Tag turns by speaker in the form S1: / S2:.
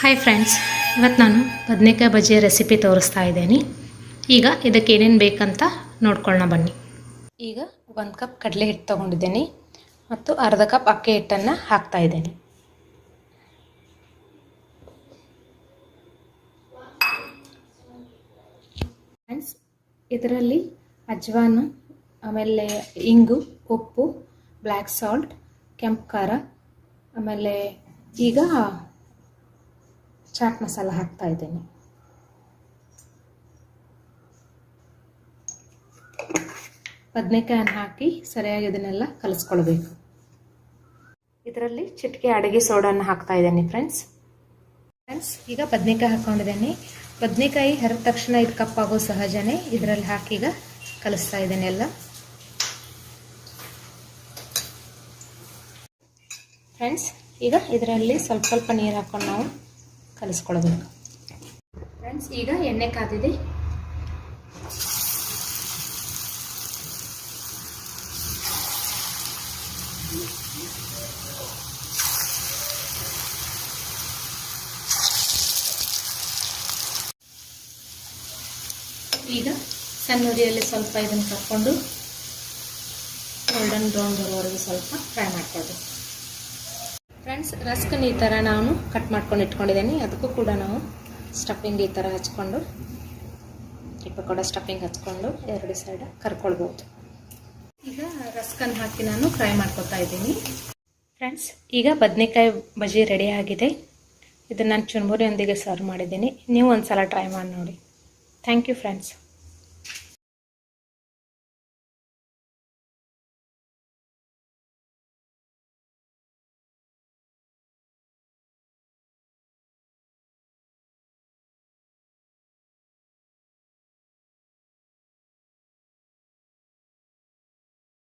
S1: Hi friends ಇವತ್ತು ನಾನು ಬದನೆಕಾಯಿ ಬಜ್ಜಿಯ ರೆಸಿಪಿ ತೋರಿಸ್ತಾ ಇದ್ದೀನಿ. ಈಗ ಇದಕ್ಕೆ ಏನೇನು ಬೇಕಂತ ನೋಡ್ಕೊಳ್ಳೋಣ ಬನ್ನಿ. ಈಗ ಒಂದು ಕಪ್ ಕಡಲೆ ಹಿಟ್ಟು ತೊಗೊಂಡಿದ್ದೀನಿ ಮತ್ತು ಅರ್ಧ ಕಪ್ ಅಕ್ಕಿ ಹಿಟ್ಟನ್ನು ಹಾಕ್ತಾ ಇದ್ದೀನಿ. ಫ್ರೆಂಡ್ಸ್ ಇದರಲ್ಲಿ ಅಜ್ವಾನು, ಆಮೇಲೆ ಇಂಗು, ಉಪ್ಪು ಬ್ಲ್ಯಾಕ್ ಸಾಲ್ಟ್ ಕೆಂಪು ಖಾರ, ಆಮೇಲೆ ಈಗ ಚಾಟ್ ಮಸಾಲ ಹಾಕ್ತಾ ಇದ್ದೇನೆ. ಬದನೆಕಾಯನ್ನು ಹಾಕಿ ಸರಿಯಾಗಿ ಇದನ್ನೆಲ್ಲ ಕಲಿಸ್ಕೊಳ್ಬೇಕು. ಇದರಲ್ಲಿ ಚಿಟಿಕೆ ಅಡುಗೆ ಸೋಡನ್ನು ಹಾಕ್ತಾ ಇದ್ದೀನಿ ಫ್ರೆಂಡ್ಸ್ ಫ್ರೆಂಡ್ಸ್ ಈಗ ಬದನೆಕಾಯಿ ಹಾಕ್ಕೊಂಡಿದ್ದೀನಿ ಬದನೆಕಾಯಿ ಹರಿದ ತಕ್ಷಣ ಇದು ಕಪ್ಪಾಗೋ ಸಹಜನೇ ಇದರಲ್ಲಿ ಹಾಕಿ ಈಗ ಕಲಿಸ್ತಾ ಇದ್ದೀನಿ ಎಲ್ಲ. ಫ್ರೆಂಡ್ಸ್ ಈಗ ಇದರಲ್ಲಿ ಸ್ವಲ್ಪ ಸ್ವಲ್ಪ ನೀರು ಹಾಕೊಂಡು ನಾವು. ಕಲಿಸ್ಕೊಳ್ಬೇಕು. ಫ್ರೆಂಡ್ಸ್ ಈಗ ಎಣ್ಣೆ ಕಾದಿದೆ. ಈಗ ಸಣ್ಣ ಉರಿಯಲ್ಲಿ ಸ್ವಲ್ಪ ಇದನ್ನು ಕರ್ಕೊಂಡು ಗೋಲ್ಡನ್ ಬ್ರೌನ್ ಬರೋವರೆಗೂ ಸ್ವಲ್ಪ ಫ್ರೈ ಮಾಡ್ಕೊಳ್ಬೇಕು. ಫ್ರೆಂಡ್ಸ್ ರಸ್ಕನ್ ಈ ಥರ ನಾನು ಕಟ್ ಮಾಡ್ಕೊಂಡು ಇಟ್ಕೊಂಡಿದ್ದೀನಿ. ಅದಕ್ಕೂ ಕೂಡ ನಾವು ಸ್ಟಫಿಂಗ್ ಈ ಥರ ಹಚ್ಕೊಂಡು ಇಪ್ಪ ಕೂಡ ಸ್ಟಫಿಂಗ್ ಹಚ್ಕೊಂಡು ಎರಡು ಸೈಡ್ ಕರ್ಕೊಳ್ಬೋದು. ಈಗ ರಸ್ಕನ್ ಹಾಕಿ ನಾನು ಫ್ರೈ ಮಾಡ್ಕೊತಾ ಇದ್ದೀನಿ. ಫ್ರೆಂಡ್ಸ್ ಈಗ ಬದನೆಕಾಯಿ ಬಜಿ ರೆಡಿ ಆಗಿದೆ. ಇದನ್ನು ನಾನು ಚುನ್ಬುರಿಯೊಂದಿಗೆ ಸರ್ವ್ ಮಾಡಿದ್ದೀನಿ. ನೀವು ಒಂದು ಸಲ ಟ್ರೈ ಮಾಡಿ ನೋಡಿ. Thank you friends